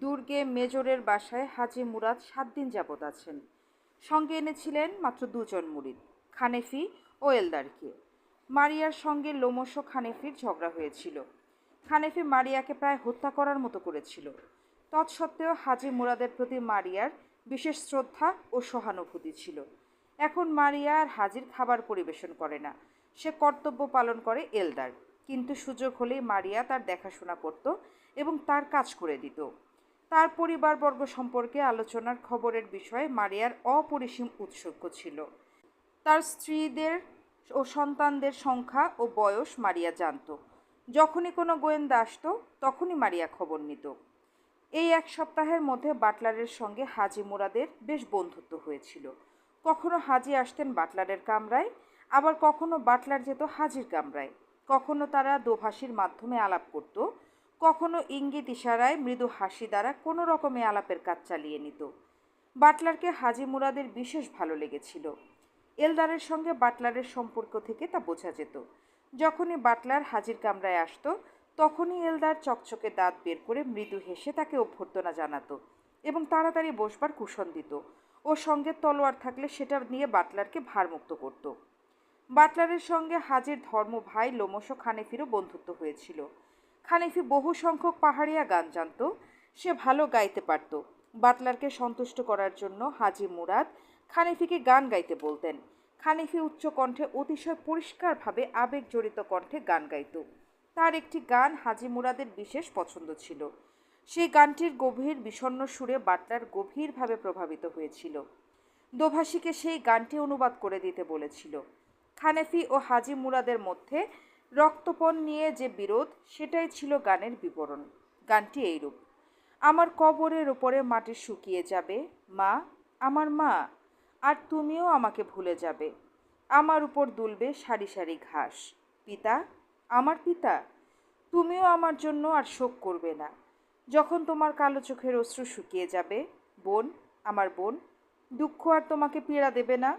দুর্গে মেজরের বাসায় হাজি মুরাদ সাত দিন যাবৎ আছেন। সঙ্গে এনেছিলেন মাত্র দুজন মুরিদ, খানেফি ও এলদারকে। মারিয়ার সঙ্গে লোমশ খানেফির ঝগড়া হয়েছিল। খানেফি মারিয়াকে প্রায় হত্যা করার মতো করেছিল। তৎসত্ত্বেও হাজি মুরাদের প্রতি মারিয়ার বিশেষ শ্রদ্ধা ও সহানুভূতি ছিল। এখন মারিয়া আর হাজির খাবার পরিবেশন করে না। সে কর্তব্য পালন করে এলদার। কিন্তু সুযোগ হলেই মারিয়া তার দেখাশোনা করত এবং তার কাজ করে দিত। তার পরিবারবর্গ সম্পর্কে আলোচনার খবরের বিষয়ে মারিয়ার অপরিসীম উৎসুক ছিল। তার স্ত্রীদের ও সন্তানদের সংখ্যা ও বয়স মারিয়া জানত। যখনই কোনো গোয়েন্দা আসতো, তখনই মারিয়া খবর নিত। এই এক সপ্তাহের মধ্যে বাটলারের সঙ্গে হাজি মুরাদের বেশ বন্ধুত্ব হয়েছিল। কখনো হাজি আসতেন বাটলারের কামরায়, আবার কখনো বাটলার যেত হাজির কামরায়। কখনো তারা দোভাষীর মাধ্যমে আলাপ করত কখনো ইঙ্গিত ইশারায় মৃদু হাসি দ্বারা কোনো রকমে আলাপের কাজ চালিয়ে নিত। বাটলারকে হাজি মুরাদের বিশেষ ভালো লেগেছিল। এলদারের সঙ্গে বাটলারের সম্পর্ক থেকে তা বোঝা যেত। যখনই বাটলার হাজির কামরায় আসতো, তখনই এলদার চকচকে দাঁত বের করে মৃদু হেসে তাকে অভ্যর্থনা জানাতো এবং তাড়াতাড়ি বসবার কুশন দিত ও সঙ্গে তলোয়ার থাকলে সেটা নিয়ে বাটলারকে ভারমুক্ত করত। বাটলারের সঙ্গে হাজির ধর্ম ভাই লোমশ খানেফিরও বন্ধুত্ব হয়েছিল। খানেফি বহু সংখ্যক পাহাড়িয়া গান জানত। সে ভালো গাইতে পারত। বাটলারকে সন্তুষ্ট করার জন্য হাজি মুরাদ খানেফিকে গান গাইতে বলতেন। খানেফি উচ্চ কণ্ঠে অতিশয় পরিষ্কারভাবে আবেগ জড়িত কণ্ঠে গান গাইত। তার একটি গান হাজি মুরাদের বিশেষ পছন্দ ছিল। সেই গানটির গভীর বিষণ্ণ সুরে বাটলার গভীরভাবে প্রভাবিত হয়েছিল। দোভাষীকে সেই গানটি অনুবাদ করে দিতে বলেছিল। খানেফি ও হাজি মুরাদের মধ্যে রক্তপণ নিয়ে যে বিরোধ, সেটাই ছিল গানের বিবরণ। গানটি এইরূপ, আমার কবরের ওপরে মাটি শুকিয়ে যাবে, মা, আমার মা, আর তুমিও আমাকে ভুলে যাবে। আমার উপর দুলবে সারি সারি ঘাস। পিতা, আমার পিতা, তুমিও আমার জন্য আর শোক করবে না। যখন তোমার কালো চোখের অশ্রু শুকিয়ে যাবে, বোন, আমার বোন, দুঃখ আর তোমাকে পীড়া দেবে না।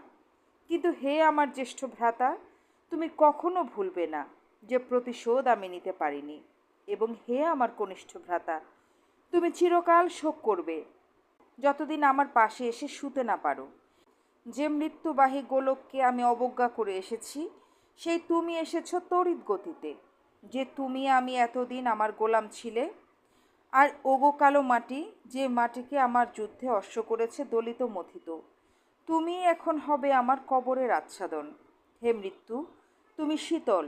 কিন্তু হে আমার জ্যেষ্ঠ ভ্রাতা, তুমি কখনো ভুলবে না। যে প্রতিশোধ আমি নিতে পারিনি। এবং হে আমার কনিষ্ঠ ভ্রাতা, তুমি চিরকাল শোক করবে। যতদিন আমার পাশে এসে শুতে না পারো। যে মৃত্যুবাহী গোলককে আমি অবজ্ঞা করে এসেছি, সেই তুমি এসেছ তড়িৎ গতিতে। যে তুমি আমি এতদিন আমার গোলাম ছিলে, আর ওগো কালো মাটি যে মাটিকে আমার যুদ্ধে অশ্ব করেছে দলিত মথিত। তুমি এখন হবে আমার কবরের আচ্ছাদন। হে মৃত্যু, তুমি শীতল।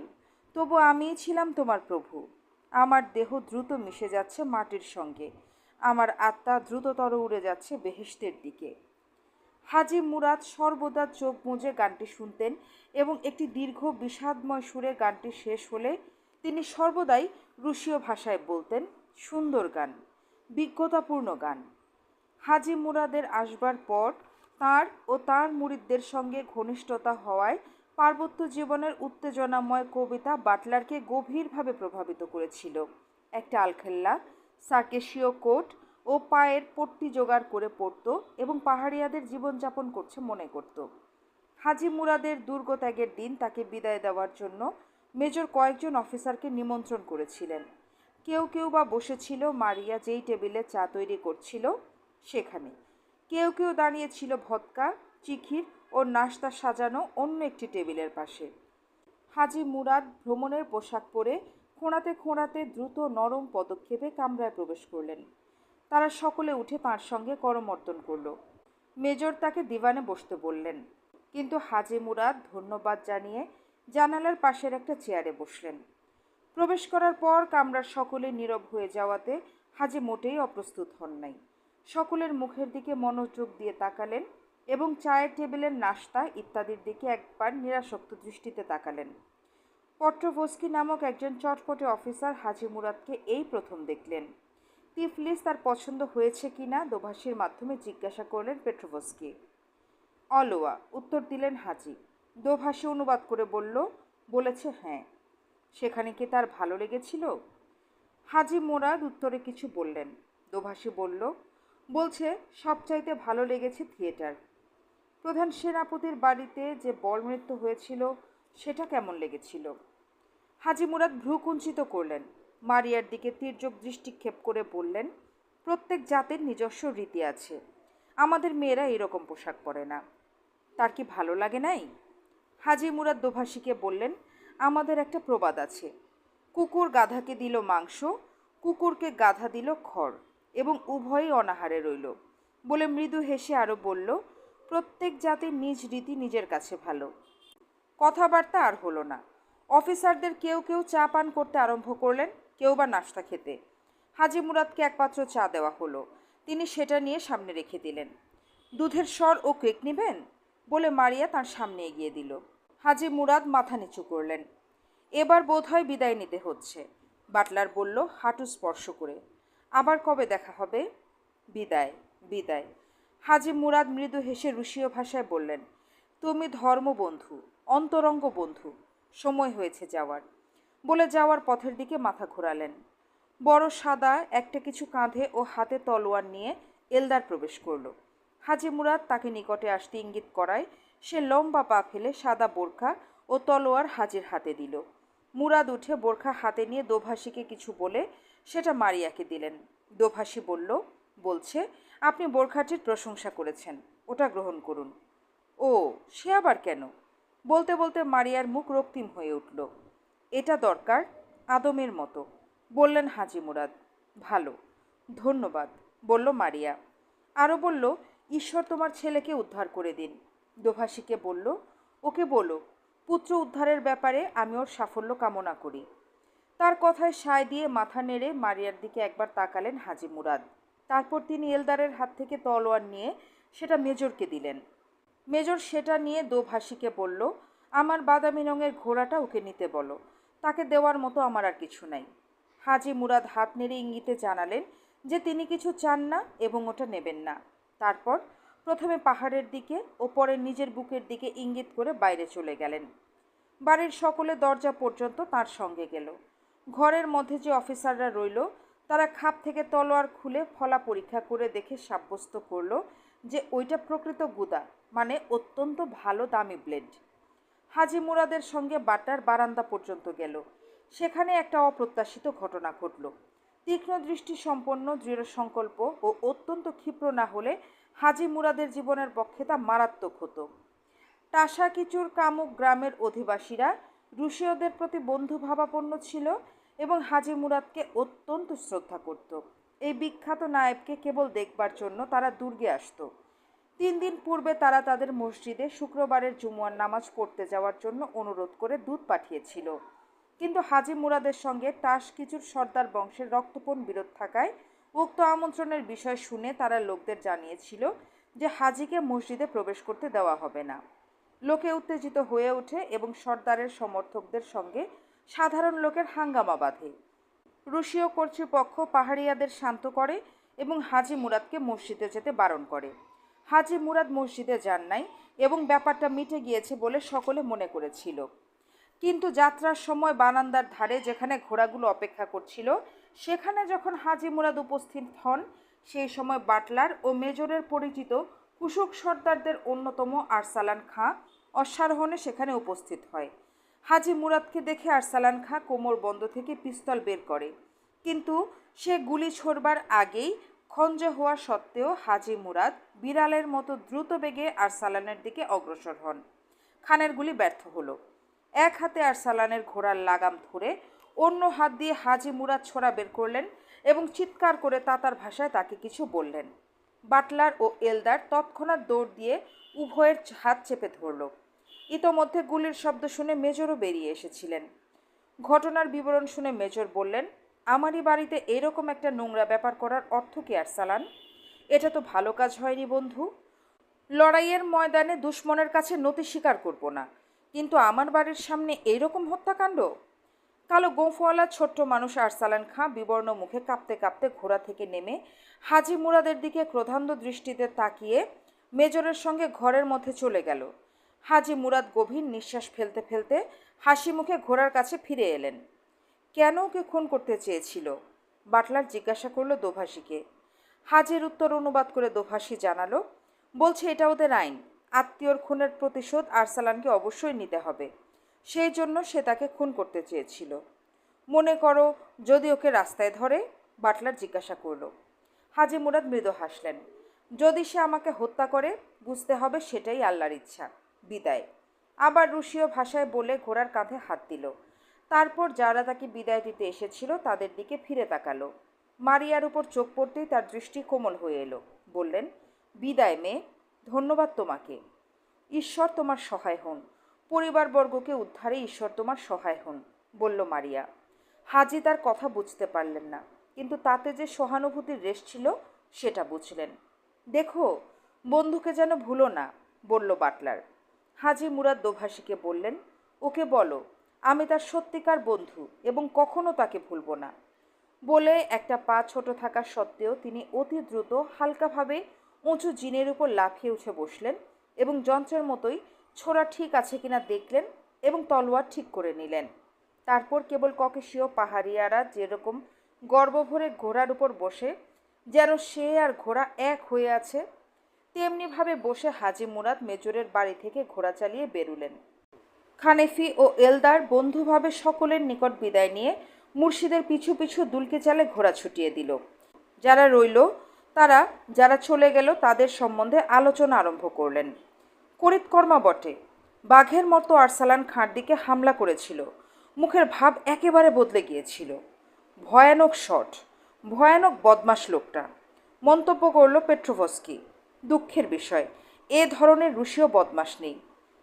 তবু আমিই ছিলাম তোমার প্রভু। আমার দেহ দ্রুত মিশে যাচ্ছে মাটির সঙ্গে। আমার আত্মা দ্রুততর উড়ে যাচ্ছে বেহেশতের দিকে। হাজি মুরাদ সর্বদা চোখ মুজে গানটি শুনতেন এবং একটি দীর্ঘ বিষাদময় সুরে গানটি শেষ হলে তিনি সর্বদাই রুশীয় ভাষায় বলতেন, সুন্দর গান, বিজ্ঞতাপূর্ণ গান। হাজি মুরাদের আসবার পর তার ও তার মুরিদদের সঙ্গে ঘনিষ্ঠতা হওয়ায় পার্বত্য জীবনের উত্তেজনাময় কবিতা বাটলারকে গভীরভাবে প্রভাবিত করেছিল। একটা আলখেল্লা সার্কেশীয় কোট ও পায়ের পট্টি জোগাড় করে পড়ত এবং পাহাড়িয়াদের জীবনযাপন করছে মনে করত। হাজি মুরাদের দুর্গত্যাগের দিন তাকে বিদায় দেওয়ার জন্য মেজর কয়েকজন অফিসারকে নিমন্ত্রণ করেছিলেন। কেউ কেউ বা বসেছিল, মারিয়া যেই টেবিলে চা তৈরি করছিল সেখানে। কেউ কেউ দাঁড়িয়েছিল ভৎকা চিখির ও নাস্তা সাজানো অন্য একটি টেবিলের পাশে। হাজি মুরাদ ভ্রমণের পোশাক পরে খোঁড়াতে খোঁড়াতে দ্রুত নরম পদক্ষেপে কামরায় প্রবেশ করলেন। তারা সকলে উঠে তাঁর সঙ্গে করমর্দন করল। মেজর তাকে দিবানে বসতে বললেন, কিন্তু হাজি মুরাদ ধন্যবাদ জানিয়ে জানালার পাশের একটা চেয়ারে বসলেন। প্রবেশ করার পর কামরার সকলে নীরব হয়ে যাওয়াতে হাজি মোটেই অপ্রস্তুত হন নাই। সকলের মুখের দিকে মনোযোগ দিয়ে তাকালেন এবং চায়ের টেবিলের নাস্তা ইত্যাদির দিকে একবার নিরাসক্ত দৃষ্টিতে তাকালেন। পট্রভস্কি নামক একজন চটপটে অফিসার হাজি মুরাদকে এই প্রথম দেখলেন। টিফলিস তার পছন্দ হয়েছে কি না দোভাষীর মাধ্যমে জিজ্ঞাসা করলেন পেট্রোভস্কি। অলোয়া, উত্তর দিলেন হাজি। দোভাষী অনুবাদ করে বলল, বলেছে হ্যাঁ। সেখানে কি তার ভালো লেগেছিল? হাজি মোরাদ উত্তরে কিছু বললেন। দোভাষী বলল, বলছে, সবচাইতে ভালো লেগেছে থিয়েটার। প্রধান সেনাপতির বাড়িতে যে বল মৃত্যু হয়েছিল, সেটা কেমন লেগেছিল? হাজি মুরাদ ভ্রু কুঞ্চিত করলেন। মারিয়ার দিকে তীর্যক দৃষ্টিক্ষেপ করে বললেন, প্রত্যেক জাতের নিজস্ব রীতি আছে। আমাদের মেয়েরা এরকম পোশাক পরে না। তার কি ভালো লাগে নাই? হাজি মুরাদ দোভাষীকে বললেন, আমাদের একটা প্রবাদ আছে। কুকুর গাধাকে দিল মাংস, কুকুরকে গাধা দিল খড় এবং উভয়ই অনাহারে রইল। বলে মৃদু হেসে আরও বলল প্রত্যেক জাতির নিজ রীতি নিজের কাছে ভালো। কথাবার্তা আর হলো না। অফিসারদের কেউ কেউ চা পান করতে আরম্ভ করলেন, কেউ বা নাস্তা খেতে। হাজি মুরাদকে এক পাত্র চা দেওয়া হলো। তিনি সেটা নিয়ে সামনে রেখে দিলেন। দুধের স্বর ও কেক নেবেন? বলে মারিয়া তার সামনে এগিয়ে দিল। হাজি মুরাদ মাথা নিচু করলেন। এবার বোধহয় বিদায় নিতে হচ্ছে। বাটলার বলল হাঁটু স্পর্শ করে। আবার কবে দেখা হবে? বিদায় বিদায়। হাজি মুরাদ মৃদু হেসে রুশীয় ভাষায় বললেন, তুমি ধর্মবন্ধু অন্তরঙ্গ বন্ধু, সময় হয়েছে যাওয়ার। বলে যাওয়ার পথের দিকে মাথা ঘোরালেন। বড় সাদা একটা কিছু কাঁধে ও হাতে তলোয়ার নিয়ে এলদার প্রবেশ করল। হাজি মুরাদ তাকে নিকটে আসতে ইঙ্গিত করায়, সে লম্বা পা ফেলে সাদা বোরখা ও তলোয়ার হাজির হাতে দিল। মুরাদ উঠে বোরখা হাতে নিয়ে দোভাষীকে কিছু বলে সেটা মারিয়াকে দিলেন। দোভাষী বলল, বলছে আপনি বোরখাটির প্রশংসা করেছেন, ওটা গ্রহণ করুন। ও, সে আবার কেন? বলতে বলতে মারিয়ার মুখ রক্তিম হয়ে উঠল। এটা দরকার আদমের মতো, বললেন হাজি মুরাদ। ভালো, ধন্যবাদ, বলল মারিয়া। আরও বলল, ঈশ্বর তোমার ছেলেকে উদ্ধার করে দিন। দোভাষীকে বলল, ওকে বলো, পুত্র উদ্ধারের ব্যাপারে আমি ওর সাফল্য কামনা করি। তার কথায় সায় দিয়ে মাথা নেড়ে মারিয়ার দিকে একবার তাকালেন হাজি মুরাদ। তারপর তিনি এলদারের হাত থেকে তলোয়ার নিয়ে সেটা মেজরকে দিলেন। মেজর সেটা নিয়ে দোভাষীকে বলল, আমার বাদামি রঙের ঘোড়াটা ওকে নিতে বলো, তাকে দেওয়ার মতো আমার আর কিছু নাই। হাজি মুরাদ হাত নেড়ে ইঙ্গিতে জানালেন যে তিনি কিছু চান না এবং ওটা নেবেন না। তারপর প্রথমে পাহাড়ের দিকে ও পরে নিজের বুকের দিকে ইঙ্গিত করে বাইরে চলে গেলেন। বাড়ির সকলে দরজা পর্যন্ত তার সঙ্গে গেল। ঘরের মধ্যে যে অফিসাররা রইল তারা খাপ থেকে তলোয়ার খুলে ফলা পরীক্ষা করে দেখে সাব্যস্ত করল যে ওইটা প্রকৃত গুদা মানে অত্যন্ত ভালো দামি ব্লেড হাজি মুরাদের সঙ্গে বাটার বারান্দা পর্যন্ত গেল। সেখানে একটা অপ্রত্যাশিত ঘটনা ঘটল। তীক্ষ্ণ দৃষ্টি সম্পন্ন দৃঢ় সংকল্প ও অত্যন্ত ক্ষিপ্র না হলে হাজি মুরাদের জীবনের পক্ষে তা মারাত্মক হতো। টাসা কিচুর কামুক গ্রামের অধিবাসীরা, রুশীয়দের প্রতি বন্ধুভাবাপন্ন ছিল এবং হাজি মুরাদকে অত্যন্ত শ্রদ্ধা করত। এই বিখ্যাত নায়েবকে কেবল দেখবার জন্য তারা দুর্গে আসতো। তিন দিন পূর্বে তারা তাদের মসজিদে শুক্রবারের জুমুয়ার নামাজ পড়তে যাওয়ার জন্য অনুরোধ করে দুধ পাঠিয়েছিল। কিন্তু হাজি মুরাদের সঙ্গে টাস কিছুর সর্দার বংশের রক্তপণ বিরোধ থাকায় উক্ত আমন্ত্রণের বিষয় শুনে তারা লোকদের জানিয়েছিল যে হাজিকে মসজিদে প্রবেশ করতে দেওয়া হবে না। লোকে উত্তেজিত হয়ে ওঠে এবং সর্দারের সমর্থকদের সঙ্গে সাধারণ লোকের হাঙ্গামা বাঁধে। রুশীয় কর্তৃপক্ষ পাহাড়িয়াদের শান্ত করে এবং হাজি মুরাদকে মসজিদে যেতে বারণ করে। হাজি মুরাদ মসজিদে যান নাই এবং ব্যাপারটা মিটে গিয়েছে বলে সকলে মনে করেছিল। কিন্তু যাত্রার সময় বারান্দার ধারে যেখানে ঘোড়াগুলো অপেক্ষা করছিল, সেখানে যখন হাজি মুরাদ উপস্থিত হন, সেই সময় বাটলার ও মেজরের পরিচিত কুশুক সর্দারদের অন্যতম আরসালান খাঁ অশ্বারোহণে সেখানে উপস্থিত হয়। হাজি মুরাদকে দেখে আরসালান খাঁ কোমর বন্ধ থেকে পিস্তল বের করে। কিন্তু সে গুলি ছোড়বার আগেই খঞ্জ হওয়া সত্ত্বেও হাজি মুরাদ বিড়ালের মতো দ্রুত বেগে আরসালানের দিকে অগ্রসর হন। খানের গুলি ব্যর্থ হলো। এক হাতে আরসালানের ঘোড়ার লাগাম ধরে অন্য হাত দিয়ে হাজি মুরাদ ছোড়া বের করলেন এবং চিৎকার করে তাতার ভাষায় তাকে কিছু বললেন। বাটলার ও এলদার তৎক্ষণাৎ দৌড় দিয়ে উভয়ের হাত চেপে ধরল। ইতোমধ্যে গুলির শব্দ শুনে মেজরও বেরিয়ে এসেছিলেন। ঘটনার বিবরণ শুনে মেজর বললেন, আমারই বাড়িতে এরকম একটা নোংরা ব্যাপার করার অর্থ কি আর, সালান? এটা তো ভালো কাজ হয়নি বন্ধু। লড়াইয়ের ময়দানে দুশ্মনের কাছে নতি স্বীকার করব না, কিন্তু আমার বাড়ির সামনে এইরকম হত্যাকাণ্ড? কালো গোঁফওয়ালা, ছোট্ট মানুষ আরসালান খাঁ বিবর্ণ মুখে কাঁপতে কাঁপতে ঘোড়া থেকে নেমে হাজি মুরাদের দিকে ক্রোধান্ধ দৃষ্টিতে তাকিয়ে মেজরের সঙ্গে ঘরের মধ্যে চলে গেল। হাজি মুরাদ গভীর নিঃশ্বাস ফেলতে ফেলতে হাসি মুখে ঘোড়ার কাছে ফিরে এলেন। কেন ওকে খুন করতে চেয়েছিল? বাটলার জিজ্ঞাসা করল দোভাষীকে। হাজির উত্তর অনুবাদ করে দোভাষী জানালো, বলছে, এটা ওদের আইন। আত্মীয়র খুনের প্রতিশোধ আরসালানকে অবশ্যই নিতে হবে। সেই জন্য সে তাকে খুন করতে চেয়েছিল। মনে করো, যদি ওকে রাস্তায় ধরে, বাটলার জিজ্ঞাসা করল। হাজি মুরাদ মৃদু হাসলেন। যদি সে আমাকে হত্যা করে, বুঝতে হবে সেটাই আল্লাহর ইচ্ছা। বিদায়। আবার রুশীয় ভাষায় বলে ঘোড়ার কাঁধে হাত দিল। তারপর যারা তাকে বিদায় দিতে এসেছিল, তাদের দিকে ফিরে তাকালো। মারিয়ার উপর চোখ পড়তেই তার দৃষ্টি কোমল হয়ে এলো। বললেন, বিদায় মেয়ে, ধন্যবাদ তোমাকে। ঈশ্বর তোমার সহায় হন। পরিবারবর্গকে উদ্ধারে ঈশ্বর তোমার সহায় হন, বলল মারিয়া। হাজি তার কথা বুঝতে পারলেন না, কিন্তু তাতে যে সহানুভূতির রেশ ছিল, সেটা বুঝলেন। দেখো, বন্ধুকে যেন ভুলো না, বলল বাটলার। হাজি মুরাদ দোভাষীকে বললেন, ওকে বলো, আমি তার সত্যিকার বন্ধু এবং কখনো তাকে ভুলবো না। বলে একটা পা ছোট থাকা সত্ত্বেও তিনি অতি দ্রুত হালকাভাবে উঁচু জিনের উপর লাফিয়ে উঠে বসলেন এবং যন্ত্রের মতোই ছোড়া ঠিক আছে কিনা দেখলেন এবং তলোয়ার ঠিক করে নিলেন। তারপর কেবল ককেশীয় পাহাড়িয়ারা যেরকম গর্বভরে ঘোড়ার উপর বসে, যেন সে আর ঘোড়া এক হয়ে আছে তেমনিভাবে বসে হাজি মুরাদ মেজরের বাড়ি থেকে ঘোড়া চালিয়ে বেরুলেন। খানেফি ও এলদার বন্ধুভাবে সকলের নিকট বিদায় নিয়ে মুর্শিদের পিছু পিছু দুলকে চালে ঘোড়া ছুটিয়ে দিল। যারা রইল, তারা যারা চলে গেল, তাদের সম্বন্ধে আলোচনা আরম্ভ করলেন। করিতকর্মা বটে। বাঘের মতো আরসালান খাঁর দিকে হামলা করেছিল। মুখের ভাব একেবারে বদলে গিয়েছিল। ভয়ানক শট, ভয়ানক বদমাস লোকটা। মন্তব্য করল পেট্রোভস্কি। দুঃখের বিষয়। এ ধরনের রুশীয় বদমাস নেই।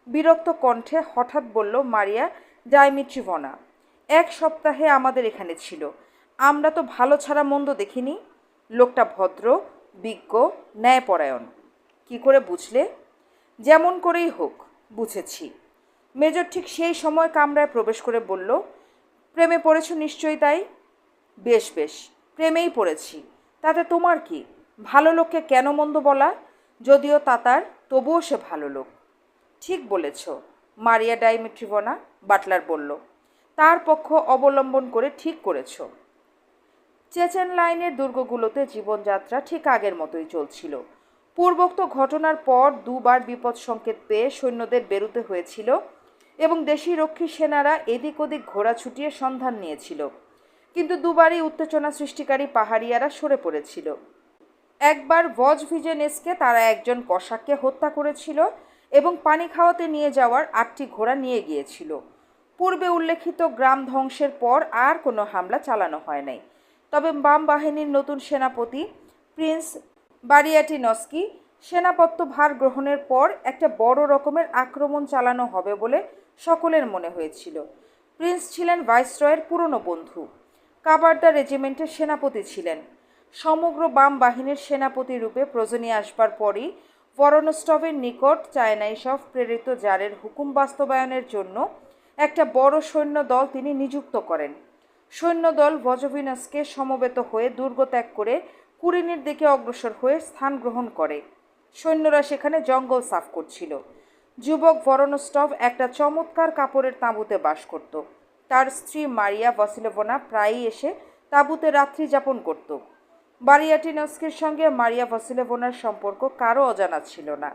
বিরক্ত কণ্ঠে হঠাৎ বলল, মারিয়া ডাইমিট্রিভনা এক সপ্তাহে আমাদের এখানে ছিল। আমরা তো ভালো ছাড়া মন্দ দেখিনি। লোকটা ভদ্র, বিজ্ঞ, ন্যায়পরায়ণ। কি করে বুঝলে? যেমন করেই হোক, বুঝেছি। মেজর ঠিক সেই সময় কামরায় প্রবেশ করে বলল, প্রেমে পড়েছ নিশ্চয়ই তাই? বেশ বেশ, প্রেমেই পড়েছি। তাতে তোমার কি? ভালো লোককে কেন মন্দ বলা? যদিও তাতার তবুও সে ভালো লোক। ঠিক বলেছ, মারিয়া ডাইমিট্রিভনা বাটলার বলল। তার পক্ষ অবলম্বন করে ঠিক করেছ। চেচেন লাইনের দুর্গগুলোতে জীবনযাত্রা ঠিক আগের মতোই চলছিল। পূর্বোক্ত ঘটনার পর দুবার বিপদ সংকেত পেয়ে সৈন্যদের বেরুতে হয়েছিল এবং দেশি রক্ষী সেনারা এদিক ওদিক ঘোড়া ছুটিয়ে সন্ধান নিয়েছিল। কিন্তু দুবারই উত্তেজনা সৃষ্টিকারী পাহাড়িয়ারা সরে পড়েছিল। একবার ভজ ভিজেনেসকে তারা একজন কষাককে হত্যা করেছিল এবং পানি খাওয়াতে নিয়ে যাওয়ার আটটি ঘোড়া নিয়ে গিয়েছিল। পূর্বে উল্লেখিত গ্রাম ধ্বংসের পর আর কোনো হামলা চালানো হয় নাই। তবে বাম বাহিনীর নতুন সেনাপতি প্রিন্স বারিয়াটিনস্কি সেনাপত্য ভার গ্রহণের পর একটা বড় রকমের আক্রমণ চালানো হবে বলে সকলের মনে হয়েছিল। প্রিন্স ছিলেন ভাইসরয়ের পুরনো বন্ধু। কাবার্দা রেজিমেন্টের সেনাপতি ছিলেন। সমগ্র বাম বাহিনীর সেনাপতি রূপে প্রয়োজনে আসবার পরই ভরনস্টভের নিকট চায়নাইসব প্রেরিত জারের হুকুম বাস্তবায়নের জন্য একটা বড় সৈন্য দল তিনি নিযুক্ত করেন। সৈন্যদল ভজভিনাসকে সমবেত হয়ে দুর্গ ত্যাগ করে কুরিনের দিকে অগ্রসর হয়ে স্থান গ্রহণ করে। সৈন্যরা সেখানে জঙ্গল সাফ করছিল। যুবক ভরনস্টভ একটা চমৎকার কাপড়ের তাঁবুতে বাস করত। তার স্ত্রী মারিয়া ভাসিলেভনা প্রায়ই এসে তাঁবুতে রাত্রি যাপন করত। বারিয়াটিনস্কির সঙ্গে মারিয়া ভাসিলেভনার সম্পর্ক কারও অজানা ছিল না।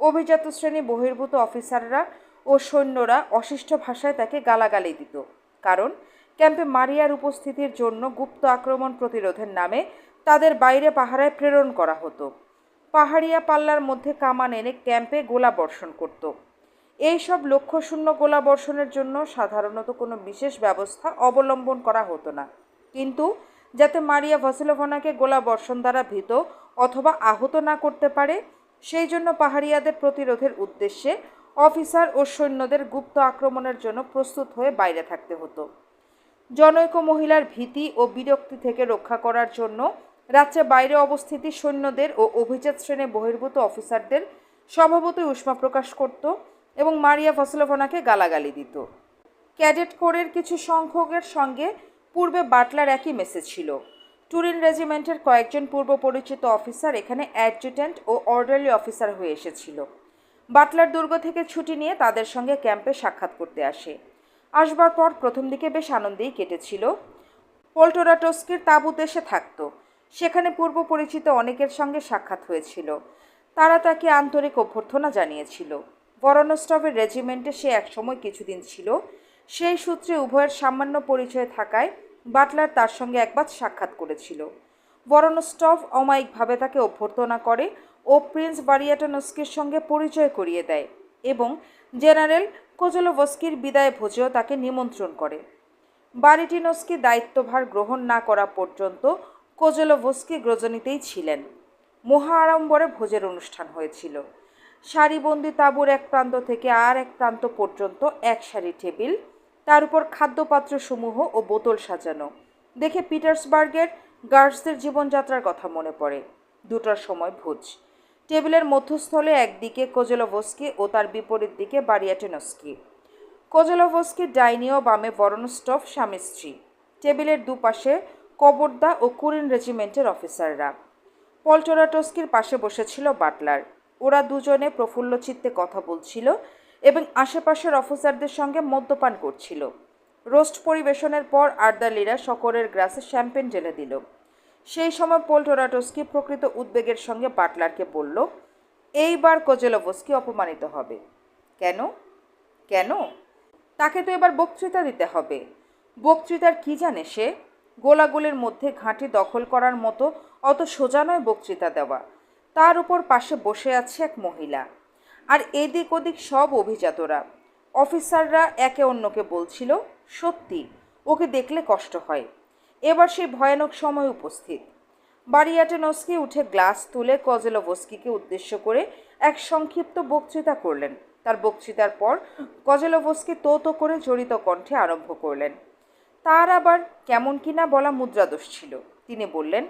অভিজাত শ্রেণি বহির্ভূত অফিসাররা ও সৈন্যরা অশিষ্ট ভাষায় তাকে গালাগালি দিত। কারণ, ক্যাম্পে মারিয়ার উপস্থিতির জন্য গুপ্ত আক্রমণ প্রতিরোধের নামে তাদের বাইরে পাহারায় প্রেরণ করা হতো। পাহাড়িয়া পাল্লার মধ্যে কামান এনে ক্যাম্পে গোলা বর্ষণ করত এইসব লক্ষ্যশূন্য গোলা বর্ষণের জন্য সাধারণত কোনো বিশেষ ব্যবস্থা অবলম্বন করা হতো না। কিন্তু যাতে মারিয়া ভাসিলোভনাকে গোলা বর্ষণ দ্বারা ভীত অথবা আহত না করতে পারে, সেই জন্য পাহাড়িয়াদের প্রতিরোধের উদ্দেশ্যে অফিসার ও সৈন্যদের গুপ্ত আক্রমণের জন্য প্রস্তুত হয়ে বাইরে থাকতে হতো। জনৈক মহিলার ভীতি ও বিরক্তি থেকে রক্ষা করার জন্য রাজ্যে বাইরে অবস্থিতি সৈন্যদের ও অভিজাত শ্রেণি বহির্ভূত অফিসারদের স্বভাবতই উষ্মা প্রকাশ করত এবং মারিয়া ফসলফনাকে গালাগালি দিত। ক্যাডেট কোরের কিছু সংখ্যকের সঙ্গে পূর্বে বাটলার একই মেসেজ ছিল। টুরিন রেজিমেন্টের কয়েকজন পূর্ব পরিচিত অফিসার এখানে অ্যাডজুটেন্ট ও অর্ডারলি অফিসার হয়ে এসেছিল। বাটলার দুর্গ থেকে ছুটি নিয়ে তাদের সঙ্গে ক্যাম্পে সাক্ষাৎ করতে আসে। আসবার পর প্রথম দিকে বেশ আনন্দেই কেটেছিল। পোল্টোরাটোস্কির তাঁবুতে এসে থাকতো। সেখানে পূর্ব পরিচিত অনেকের সঙ্গে সাক্ষাৎ হয়েছিল। তারা তাকে আন্তরিক অভ্যর্থনা জানিয়েছিল। বরনস্টভের রেজিমেন্টে সে একসময় কিছুদিন ছিল। সেই সূত্রে উভয়ের সামান্য পরিচয় থাকায় বাটলার তার সঙ্গে একবার সাক্ষাৎ করেছিল। ভরনস্টভ অমায়িকভাবে তাকে অভ্যর্থনা করে ও প্রিন্স বারিয়াটনস্কির সঙ্গে পরিচয় করিয়ে দেয় এবং জেনারেল কোজলোভস্কির বিদায় ভোজেও তাকে নিমন্ত্রণ করে। বারিটিনস্কি দায়িত্বভার গ্রহণ না করা পর্যন্ত কোজলোভস্কি গ্রজনীতেই ছিলেন। মহা আড়ম্বরে ভোজের অনুষ্ঠান হয়েছিল। সারিবন্দি তাঁবুর এক প্রান্ত থেকে আর এক প্রান্ত পর্যন্ত এক সারি টেবিল তার উপর খাদ্যপাত্রসমূহ ও বোতল সাজানো। দেখে পিটার্সবার্গের গার্ডসদের জীবনযাত্রার কথা মনে পড়ে। দুটার সময় ভোজ। টেবিলের মধ্যস্থলে একদিকে কোজেলোভস্কি ও তার বিপরীত দিকে বারিয়াটেনস্কি। কোজেলোভস্কির ডাইনি ও বামে বরনস্টফ স্বামী স্ত্রী। টেবিলের দুপাশে কবরদা ও কুরিন রেজিমেন্টের অফিসাররা। পল্টোরাটস্কির পাশে বসেছিল বাটলার। ওরা দুজনে প্রফুল্ল চিত্তে কথা বলছিল এবং আশেপাশের অফিসারদের সঙ্গে মদ্যপান করছিল। রোস্ট পরিবেশনের পর আর্দালিরা সকলের গ্রাসে শ্যাম্পেন ঢেলে দিল। সেই সময় পোল্টোরাটস্কি প্রকৃত উদ্বেগের সঙ্গে বাটলারকে বলল, এইবার কোজেলোভস্কি অপমানিত হবে। কেন? কেন? তাকে তো এবার বক্তৃতা দিতে হবে। বক্তৃতার কি জানে সে? গোলাগুলির মধ্যে ঘাঁটি দখল করার মতো অত সোজা নয় বক্তৃতা দেওয়া। তার উপর পাশে বসে আছে এক মহিলা। আর এদিক ওদিক সব অভিজাতরা। অফিসাররা একে অন্যকে বলছিল, সত্যি, ওকে দেখলে কষ্ট হয়। এবার সেই ভয়ানক সময় উপস্থিত। বারিয়াটেনস্কি উঠে গ্লাস তুলে কজেলোভস্কিকে উদ্দেশ্য করে এক সংক্ষিপ্ত বক্তৃতা করলেন। তার বক্তৃতার পর কজেলোভস্কি তো তো করে জড়িত কণ্ঠে আরম্ভ করলেন। তার আবার কেমন কিনা বলা মুদ্রাদোষ ছিল। তিনি বললেন,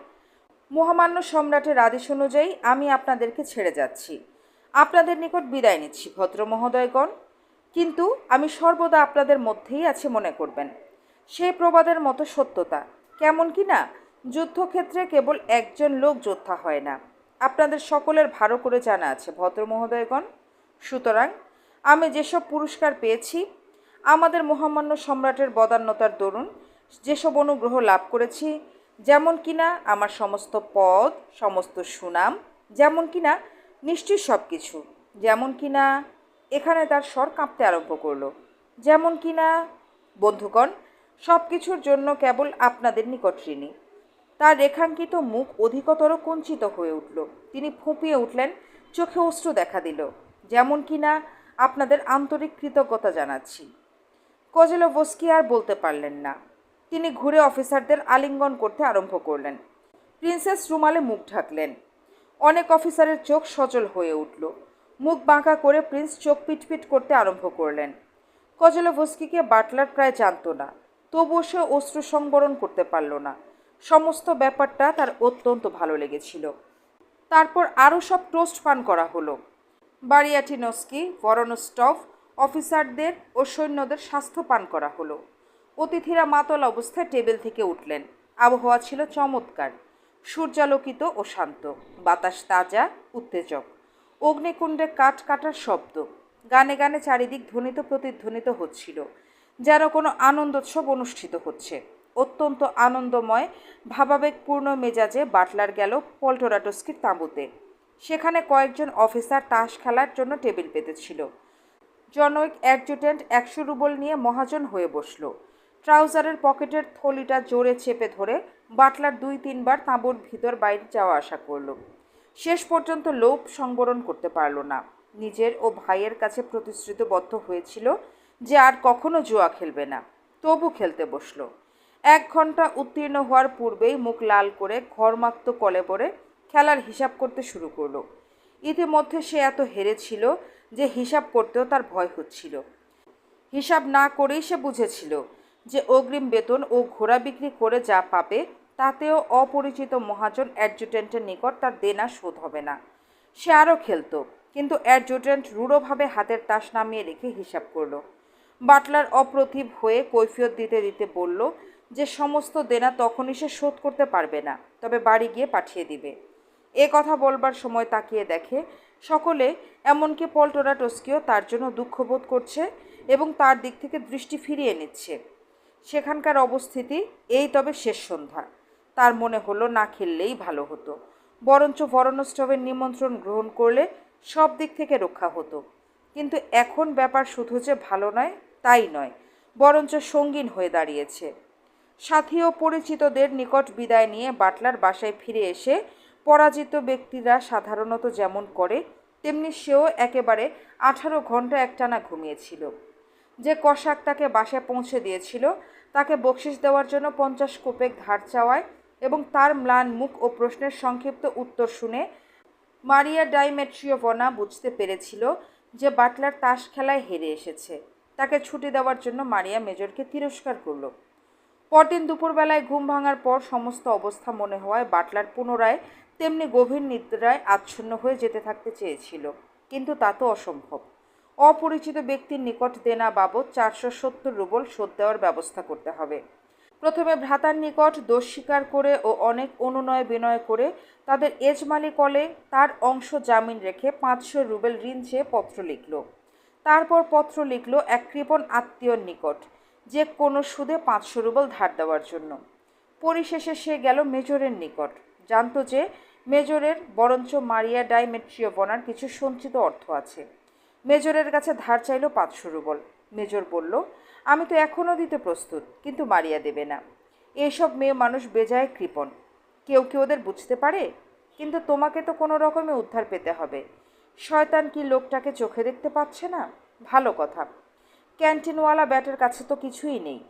মহামান্য সম্রাটের আদেশ অনুযায়ী আমি আপনাদেরকে ছেড়ে যাচ্ছি। আপনাদের নিকট বিদায় নিচ্ছি, ভদ্র মহোদয়গণ। কিন্তু আমি সর্বদা আপনাদের মধ্যেই আছে মনে করবেন। সেই প্রবাদের মতো সত্যতা, কেমন কি না যুদ্ধক্ষেত্রে কেবল একজন লোক যোদ্ধা হয় না। আপনাদের সকলের ভালো করে জানা আছে, ভদ্র মহোদয়গণ। সুতরাং আমি যেসব পুরস্কার পেয়েছি, আমাদের মহামান্য সম্রাটের বদান্যতার দরুন যেসব অনুগ্রহ লাভ করেছি, যেমন কিনা আমার সমস্ত পদ, সমস্ত সুনাম, যেমন কিনা নিশ্চয়ই সব কিছু যেমন কি না এখানে তার স্বর কাঁপতে আরম্ভ করল। যেমন কি না বন্ধুগণ সব কিছুর জন্য কেবল আপনাদের নিকট ঋণী। তার রেখাঙ্কিত মুখ অধিকতর কুঞ্চিত হয়ে উঠল। তিনি ফুঁপিয়ে উঠলেন, চোখে অশ্রু দেখা দিল। যেমন কি না আপনাদের আন্তরিক কৃতজ্ঞতা জানাচ্ছি। কজেলোভস্কি আর বলতে পারলেন না। তিনি ঘুরে অফিসারদের আলিঙ্গন করতে আরম্ভ করলেন। প্রিন্সেস রুমালে মুখ ঢাকলেন। অনেক অফিসারের চোখ সচল হয়ে উঠল। মুখ বাঁকা করে প্রিন্স চোখ পিটপিট করতে আরম্ভ করলেন। কজলোভস্কিকে বাটলার প্রায় জানতো না, তবুও সে অশ্রু সংবরণ করতে পারল না। সমস্ত ব্যাপারটা তার অত্যন্ত ভালো লেগেছিল। তারপর আরও সব টোস্ট পান করা হলো। বারিয়াটিনস্কি ভরনস্টভ অফিসারদের ও সৈন্যদের স্বাস্থ্য পান করা হলো। অতিথিরা মাতল অবস্থায় টেবিল থেকে উঠলেন। আবহাওয়া ছিল চমৎকার। সূর্যালোকিত ও শান্ত, বাতাস তাজা, উত্তেজক। অগ্নিকুণ্ডে কাঠ কাটার শব্দ, গানে গানে চারিদিক ধ্বনিত প্রতিধ্বনিত হচ্ছিল, যেন কোনো আনন্দোৎসব অনুষ্ঠিত হচ্ছে। অত্যন্ত আনন্দময়, ভাবাবেগপূর্ণ মেজাজে বাটলার গেল পল্টোরাটস্কির তাঁবুতে। সেখানে কয়েকজন অফিসার তাস খেলার জন্য টেবিল পেতেছিল। জনৈক অ্যাডজুটেন্ট একশো রুবল নিয়ে মহাজন হয়ে বসল। ট্রাউজারের পকেটের থলিটা জোরে চেপে ধরে বাটলার দুই তিনবার তাঁবুর ভিতর বাইরে যাওয়া আসা করল। শেষ পর্যন্ত লোভ সংবরণ করতে পারল না। নিজের ও ভাইয়ের কাছে প্রতিশ্রুতিবদ্ধ হয়েছিল যে আর কখনো জুয়া খেলবে না। তবু খেলতে বসল। এক ঘণ্টা উত্তীর্ণ হওয়ার পূর্বেই মুখ লাল করে ঘরমাক্ত কলেবরে খেলার হিসাব করতে শুরু করল। ইতিমধ্যে সে এত হেরেছিল যে হিসাব করতেও তার ভয় হচ্ছিল। হিসাব না করেই সে বুঝেছিল যে অগ্রিম বেতন ও ঘোড়া বিক্রি করে যা পাবে, তাতেও অপরিচিত মহাজন অ্যাডজুটেন্টের নিকট তার দেনা শোধ হবে না। সে আরও খেলতো, কিন্তু অ্যাডজুটেন্ট রূঢ়ভাবে হাতের তাস নামিয়ে রেখে হিসাব করল। বাটলার অপ্রতিভ হয়ে কৈফিয়ত দিতে দিতে বলল যে সমস্ত দেনা তখনই সে শোধ করতে পারবে না, তবে বাড়ি গিয়ে পাঠিয়ে দিবে। এ কথা বলবার সময় তাকিয়ে দেখে সকলে এমনকি পল্টোরাটস্কিও তার জন্য দুঃখবোধ করছে এবং তার দিক থেকে দৃষ্টি ফিরিয়ে নিচ্ছে। সেখানকার অবস্থিতি এই তবে শেষ সন্ধ্যা। তার মনে হলো না খেললেই ভালো হতো। বরঞ্চ ভরণোৎসবের নিমন্ত্রণ গ্রহণ করলে সব দিক থেকে রক্ষা হতো। কিন্তু এখন ব্যাপার শুধু যে ভালো নয়, তাই নয়। বরঞ্চ সঙ্গীন হয়ে দাঁড়িয়েছে। সাথী ও পরিচিতদের নিকট বিদায় নিয়ে বাটলার বাসায় ফিরে এসে পরাজিত ব্যক্তিরা সাধারণত যেমন করে, তেমনি সেও একেবারে আঠারো ঘণ্টা একটানা ঘুমিয়েছিল। যে কষাক তাকে বাসায় পৌঁছে দিয়েছিল তাকে বকশিস দেওয়ার জন্য পঞ্চাশ কোপেক ধার চাওয়ায় এবং তার ম্লান মুখ ও প্রশ্নের সংক্ষিপ্ত উত্তর শুনে মারিয়া ডাইমেট্রিওভনা বুঝতে পেরেছিল যে বাটলার তাস খেলায় হেরে এসেছে। তাকে ছুটি দেওয়ার জন্য মারিয়া মেজরকে তিরস্কার করল। পরদিন দুপুরবেলায় ঘুম ভাঙার পর সমস্ত অবস্থা মনে হওয়ায় বাটলার পুনরায় তেমনি গভীর নিদ্রায় আচ্ছন্ন হয়ে যেতে থাকতে চেয়েছিল। কিন্তু তা তো অসম্ভব। অপরিচিত ব্যক্তির নিকট দেনা বাবদ চারশো সত্তর রুবল শোধ দেওয়ার ব্যবস্থা করতে হবে। প্রথমে ভ্রাতার নিকট দোষ স্বীকার করে ও অনেক অনুনয় বিনয় করে তাদের এজমালি কলে তার অংশ জামিন রেখে পাঁচশো রুবেল ঋণ চেয়ে পত্র লিখল। তারপর পত্র লিখল এক কৃপণ আত্মীয়র নিকট, যে কোনো সুদে পাঁচশো রুবেল ধার দেওয়ার জন্য। পরিশেষে সে গেল মেজরের নিকট, জানত যে মেজরের বরঞ্চ মারিয়া ডাইমেট্রিওবনার কিছু সঞ্চিত অর্থ আছে। মেজরের কাছে ধার চাইল পাঁচশো রুবল মেজর বলল, আমি তো এখনও দিতে প্রস্তুত, কিন্তু মারিয়া দেবে না। এইসব মেয়ে মানুষ বেজায় কৃপণ। কেউ কেউ ওদের বুঝতে পারে? কিন্তু তোমাকে তো কোনো রকমে উদ্ধার পেতে হবে। শয়তান কি লোকটাকে চোখে দেখতে পাচ্ছে না? ভালো কথা। ক্যান্টিনওয়ালা ব্যাটের কাছে তো কিছুই নেই।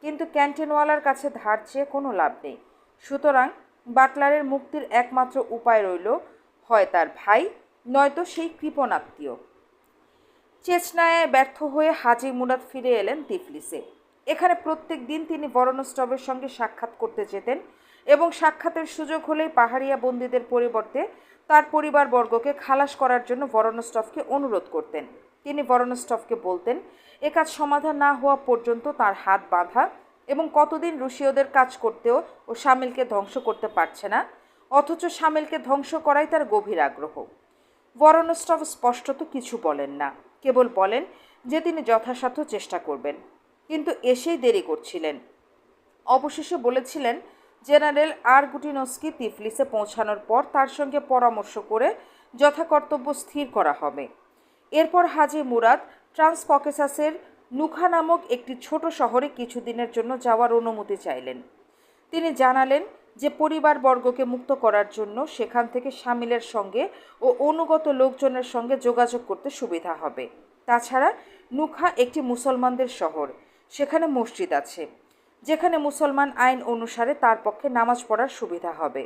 কিন্তু ক্যান্টিনওয়ালার কাছে ধার চেয়ে কোনো লাভ নেই। সুতরাং বাটলারের মুক্তির একমাত্র উপায় রইল, হয় তার ভাই, নয়তো সেই কৃপণাত্মীয় চেচনায় ব্যর্থ হয়ে হাজি মুরাদ ফিরে এলেন তিফলিসে। এখানে প্রত্যেক দিন তিনি বরণস্টবের সঙ্গে সাক্ষাৎ করতে যেতেন এবং সাক্ষাতের সুযোগ হলেই পাহাড়িয়া বন্দীদের পরিবর্তে তার পরিবারবর্গকে খালাস করার জন্য বরণস্টফকে অনুরোধ করতেন। তিনি বরণস্টফকে বলতেন, এ কাজ সমাধান না হওয়া পর্যন্ত তার হাত বাঁধা এবং কতদিন রুশীয়দের কাজ করতেও ও সামিলকে ধ্বংস করতে পারছে না, অথচ সামিলকে ধ্বংস করাই তার গভীর আগ্রহ। বরণস্টভ স্পষ্টত কিছু বলেন না। কেবল বলেন যে তিনি যথাসাধ্য চেষ্টা করবেন। কিন্তু এসেই দেরি করছিলেন। অবশেষে বলেছিলেন, জেনারেল আর গুটিনস্কি তিফলিসে পৌঁছানোর পর তার সঙ্গে পরামর্শ করে যথাকর্তব্য স্থির করা হবে। এরপর হাজি মুরাদ ট্রান্সককেসাসের নুখা নামক একটি ছোট শহরে কিছুদিনের জন্য যাওয়ার অনুমতি চাইলেন। তিনি জানালেন যে পরিবারবর্গকে মুক্ত করার জন্য সেখান থেকে সামিলের সঙ্গে ও অনুগত লোকজনের সঙ্গে যোগাযোগ করতে সুবিধা হবে। তাছাড়া নুখা একটি মুসলমানদের শহর। সেখানে মসজিদ আছে, যেখানে মুসলমান আইন অনুসারে তার পক্ষে নামাজ পড়ার সুবিধা হবে।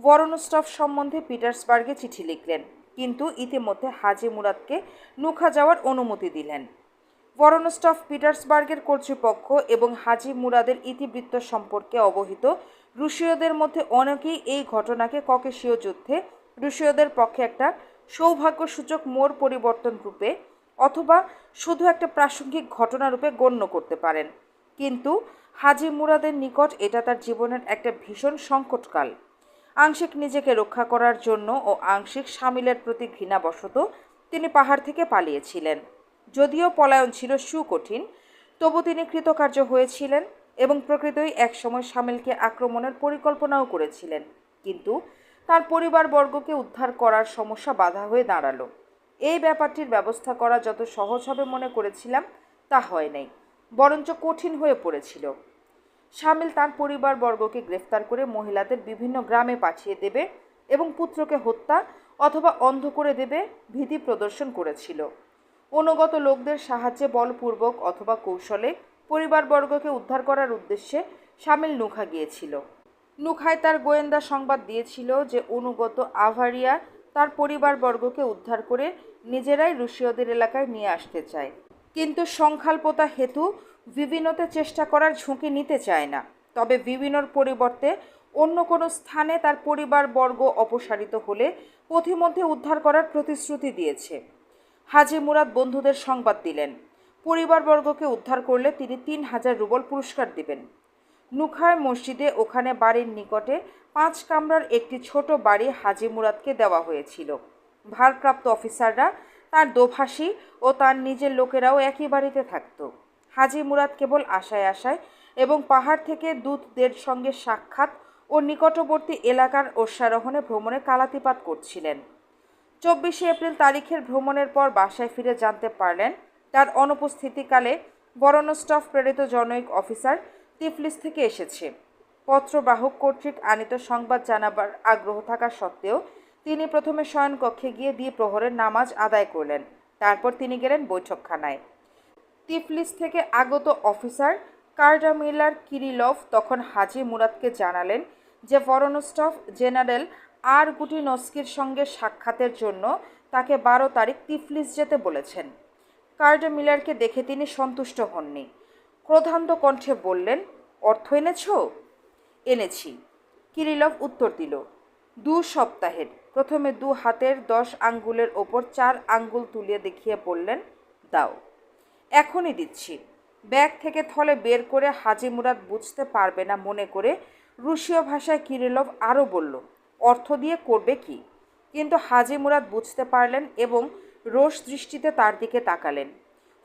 ওয়ারনস্টফ সম্বন্ধে পিটার্সবার্গে চিঠি লিখলেন, কিন্তু ইতিমধ্যে হাজি মুরাদকে নুখা যাওয়ার অনুমতি দিলেন। ওয়ারনস্টফ পিটার্সবার্গের কর্তৃপক্ষ এবং হাজি মুরাদের ইতিবৃত্ত সম্পর্কে অবহিত রুশীয়দের মধ্যে অনেকেই এই ঘটনাকে ককেশীয় যুদ্ধে রুশীয়দের পক্ষে একটা সৌভাগ্যসূচক মোড় পরিবর্তন রূপে অথবা শুধু একটা প্রাসঙ্গিক ঘটনা রূপে গণ্য করতে পারেন। কিন্তু হাজি মুরাদের নিকট এটা তার জীবনের একটা ভীষণ সংকটকাল। আংশিক নিজেকে রক্ষা করার জন্য ও আংশিক সামিলের প্রতি ঘৃণাবশত তিনি পাহাড় থেকে পালিয়েছিলেন। যদিও পলায়ন ছিল সুকঠিন, তবু তিনি কৃতকার্য হয়েছিলেন। এবং প্রকৃতই একসময় সামিলকে আক্রমণের পরিকল্পনাও করেছিলেন। কিন্তু তার পরিবারবর্গকে উদ্ধার করার সমস্যা বাধা হয়ে দাঁড়াল। এই ব্যাপারটির ব্যবস্থা করা যত সহজ হবে মনে করেছিলাম, তা হয় নাই, বরঞ্চ কঠিন হয়ে পড়েছিল। সামিল তার পরিবারবর্গকে গ্রেফতার করে মহিলাদের বিভিন্ন গ্রামে পাঠিয়ে দেবে এবং পুত্রকে হত্যা অথবা অন্ধ করে দেবে ভীতি প্রদর্শন করেছিল। অনুগত লোকদের সাহায্যে বলপূর্বক অথবা কৌশলে পরিবারবর্গকে উদ্ধার করার উদ্দেশ্যে সামিল নুখা গিয়েছিল। নুখায় তার গোয়েন্দা সংবাদ দিয়েছিল যে অনুগত আভারিয়া তার পরিবারবর্গকে উদ্ধার করে নিজেরাই রুশীয়দের এলাকায় নিয়ে আসতে চায়। কিন্তু সংখ্যাল্পতা হেতু বিভিন্নতে চেষ্টা করার ঝুঁকি নিতে চায় না। তবে বিভিন্নর পরিবর্তে অন্য কোনো স্থানে তার পরিবারবর্গ অপসারিত হলে পথিমধ্যে উদ্ধার করার প্রতিশ্রুতি দিয়েছে। হাজি মুরাদ বন্ধুদের সংবাদ দিলেন। পরিবারবর্গকে উদ্ধার করলে তিনি তিন হাজার রুবল পুরস্কার দিবেন। নুখায় মসজিদে ওখানে বাড়ির নিকটে পাঁচ কামরার একটি ছোট বাড়ি হাজি মুরাদকে দেওয়া হয়েছিল। ভারপ্রাপ্ত অফিসাররা তার দোভাষী ও তার নিজের লোকেরাও একই বাড়িতে থাকত। হাজি মুরাদ কেবল আশায় আশায় এবং পাহাড় থেকে দূতদের সঙ্গে সাক্ষাৎ ও নিকটবর্তী এলাকার অশ্বারোহণে ভ্রমণে কালাতিপাত করছিলেন। চব্বিশে এপ্রিল তারিখের ভ্রমণের পর বাসায় ফিরে জানতে পারলেন তার অনুপস্থিতিকালে বরণস্টফ প্রেরিত জনৈক অফিসার টিফলিস থেকে এসেছে। পত্রবাহক কর্তৃক আনিত সংবাদ জানাবার আগ্রহ থাকা সত্ত্বেও তিনি প্রথমে শয়নকক্ষে গিয়ে দিয়ে প্রহরের নামাজ আদায় করলেন, তারপর তিনি গেলেন বৈঠকখানায়। টিফলিস থেকে আগত অফিসার কার্ডামিলার কিরিলভ তখন হাজি মুরাদকে জানালেন যে ভরনস্টফ জেনারেল আর গুটিনস্কির সঙ্গে সাক্ষাতের জন্য তাকে বারো তারিখ তিফলিস যেতে বলেছেন। কার্ডামিলারকে দেখে তিনি সন্তুষ্ট হননি। ক্রোধান্ত কণ্ঠে বললেন, অর্থ এনেছ? এনেছি। কিরিলভ উত্তর দিল, দু সপ্তাহের। প্রথমে দু হাতের দশ আঙ্গুলের ওপর চার আঙ্গুল তুলিয়ে দেখিয়ে বললেন, দাও। এখনই দিচ্ছি। ব্যাগ থেকে থলে বের করে হাজি মুরাদ বুঝতে পারবে না মনে করে রুশীয় ভাষায় কিরিলভ আরও বলল, অর্থ দিয়ে করবে কি? কিন্তু হাজি মুরাদ বুঝতে পারলেন এবং রোষ দৃষ্টিতে তার দিকে তাকালেন।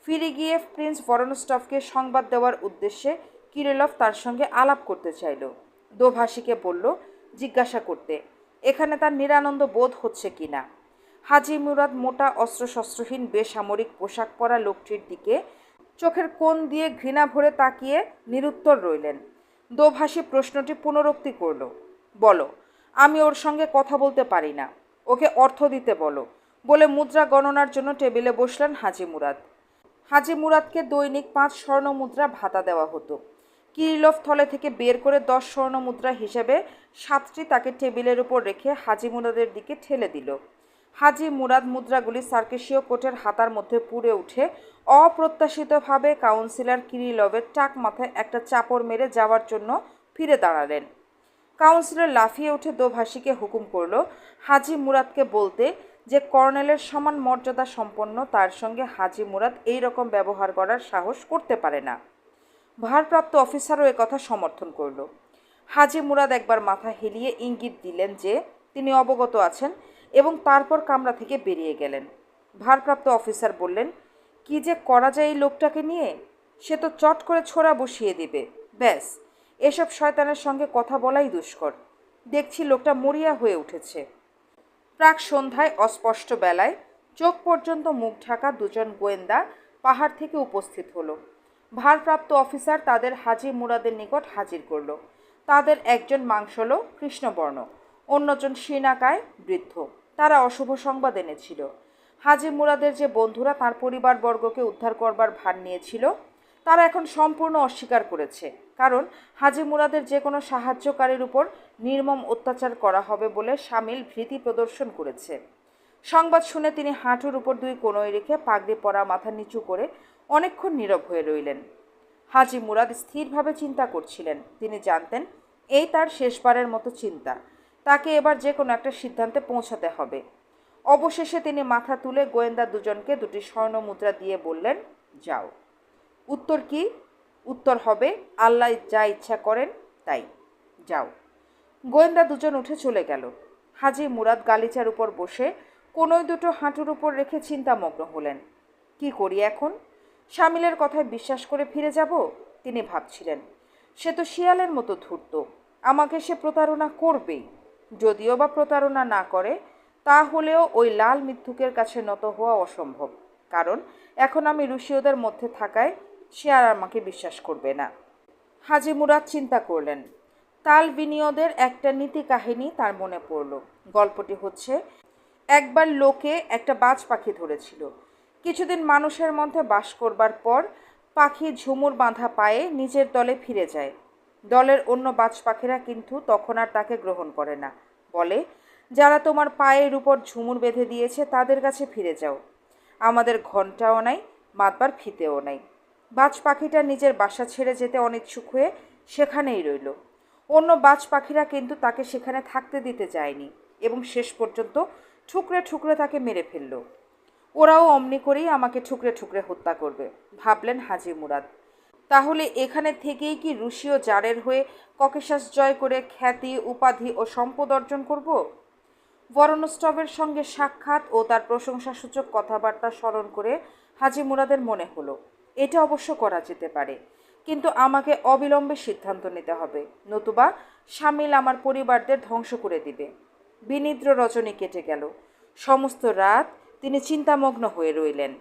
ফিরে গিয়ে প্রিন্স ভরনস্টফকে সংবাদ দেওয়ার উদ্দেশ্যে কিরিলভ তার সঙ্গে আলাপ করতে চাইল। দোভাষীকে বলল, জিজ্ঞাসা করতে, এখানে তার নিরানন্দ বোধ হচ্ছে কি না? হাজি মুরাদ মোটা অস্ত্রশস্ত্রহীন বেসামরিক পোশাক পরা লোকটির দিকে চোখের কোণ দিয়ে ঘৃণা ভরে তাকিয়ে নিরুত্তর রইলেন। দোভাষী প্রশ্নটি পুনরুক্তি করল, বলো, আমি ওর সঙ্গে কথা বলতে পারি না। ওকে অর্থ দিতে বলো। বলে মুদ্রা গণনার জন্য টেবিলে বসলেন হাজি মুরাদ। হাজি মুরাদকে দৈনিক পাঁচ স্বর্ণ মুদ্রা ভাতা দেওয়া হতো। কিরিলভ থলে থেকে বের করে দশ স্বর্ণ মুদ্রা হিসেবে সাতটি তাকে টেবিলের উপর রেখে হাজি মুরাদের দিকে ঠেলে দিল। হাজি মুরাদ মুদ্রাগুলি সার্কেশীয় কোটের হাতার মধ্যে পুড়ে উঠে অপ্রত্যাশিতভাবে কাউন্সিলর কিরিলভের টাক মাথায় একটা চাপড় মেরে যাওয়ার জন্য ফিরে দাঁড়ালেন। কাউন্সিলর লাফিয়ে উঠে দোভাষীকে হুকুম করল, হাজি মুরাদকে বলতে যে কর্নেলের সমান মর্যাদা সম্পন্ন, তার সঙ্গে হাজি মুরাদ এই রকম ব্যবহার করার সাহস করতে পারে না। ভারপ্রাপ্ত অফিসারও কথা সমর্থন করল। হাজি মুরাদ একবার মাথা হেলিয়ে ইঙ্গিত দিলেন যে, তিনি অবগত আছেন এবং তারপর কামরা থেকে বেরিয়ে গেলেন। ভারপ্রাপ্ত অফিসার বললেন, কি যে করা যায় এই লোকটাকে নিয়ে? সে তো চট করে ছোড়া বসিয়ে দিবে। ব্যাস, এসব শয়তানের সঙ্গে কথা বলাই দুষ্কর। দেখছি লোকটা মরিয়া হয়ে উঠেছে। প্রাক সন্ধ্যায় অস্পষ্ট বেলায় চোখ পর্যন্ত মুখ ঢাকা দুজন গোয়েন্দা পাহাড় থেকে উপস্থিত হলো। ভারপ্রাপ্ত অফিসার তাদের হাজি মুরাদের নিকট হাজির করল। তাদের একজন মাংসলো কৃষ্ণবর্ণ, অন্যজন শীর্ণাকায় বৃদ্ধ। তারা অশুভ সংবাদ এনেছিল। হাজি মুরাদের যে বন্ধুরা তার পরিবারবর্গকে উদ্ধার করবার ভার নিয়েছিল তারা এখন সম্পূর্ণ অস্বীকার করেছে, কারণ হাজি মুরাদের যে কোনো সাহায্যকারীর উপর নির্মম অত্যাচার করা হবে বলে সামিল ভীতি প্রদর্শন করেছে। সংবাদ শুনে তিনি হাঁটুর উপর দুই কোনোয় রেখে পাগড়ি পরা মাথা নিচু করে অনেকক্ষণ নীরব হয়ে রইলেন। হাজি মুরাদ স্থিরভাবে চিন্তা করছিলেন। তিনি জানতেন, এই তার শেষবারের মতো চিন্তা। তাকে এবার যে কোনো একটা সিদ্ধান্তে পৌঁছাতে হবে। অবশেষে তিনি মাথা তুলে গোয়েন্দা দুজনকে দুটি স্বর্ণ মুদ্রা দিয়ে বললেন, যাও। উত্তর কি? উত্তর হবে, আল্লাহ যা ইচ্ছা করেন তাই। যাও। গোয়েন্দা দুজন উঠে চলে গেল। হাজি মুরাদ গালিচার উপর বসে কোনোই দুটো হাঁটুর উপর রেখে চিন্তামগ্ন হলেন। কি করি এখন? সামিলের কথায় বিশ্বাস করে ফিরে যাব? তিনি ভাবছিলেন, সে তো শিয়ালের মতো ধূর্ত, আমাকে সে প্রতারণা করবেই। যদিও বা প্রতারণা না করে, তাহলেও ওই লাল মিথ্যুকের কাছে নত হওয়া অসম্ভব। কারণ এখন আমি রুশীয়দের মধ্যে থাকায় সে আর আমাকে বিশ্বাস করবে না। হাজি মুরাদ চিন্তা করলেন। তাল বিনিয়োগের একটা নীতি কাহিনী তার মনে পড়ল। গল্পটি হচ্ছে, একবার লোকে একটা বাজ পাখি ধরেছিল। কিছুদিন মানুষের মধ্যে বাস করবার পর পাখি ঝুমুর বাঁধা পায়ে নিজের দলে ফিরে যায়। দলের অন্য বাজ পাখিরা কিন্তু তখন আর তাকে গ্রহণ করে না। বলে, যারা তোমার পায়ের উপর ঝুমুর বেঁধে দিয়েছে তাদের কাছে ফিরে যাও। আমাদের ঘন্টাও নাই, মাতবার ফিতেও নাই। বাজ পাখিটা নিজের বাসা ছেড়ে যেতে অনিচ্ছুক হয়ে সেখানেই রইল। অন্য বাজ পাখিরা কিন্তু তাকে সেখানে থাকতে দিতে যায়নি এবং শেষ পর্যন্ত ঠুকরে ঠুকরে তাকে মেরে ফেলল। ওরাও অমনি করেই আমাকে ঠুকরে ঠুকরে হত্যা করবে, ভাবলেন হাজি মুরাদ। তাহলে এখানে থেকেই কি রুশীয় জারের হয়ে ককেশাস জয় করে খ্যাতি, উপাধি ও সম্পদ অর্জন করব? বরণস্টবের সঙ্গে সাক্ষাৎ ও তার প্রশংসাসূচক কথাবার্তা স্মরণ করে হাজি মুরাদের মনে হলো এটা অবশ্য করা যেতে পারে। কিন্তু আমাকে অবিলম্বে সিদ্ধান্ত নিতে হবে। নতুবা সামিল আমার পরিবারদের ধ্বংস করে দিবে। বিনিদ্র রজনী কেটে গেল। সমস্ত রাত তিনি চিন্তামগ্ন হয়ে রইলেন।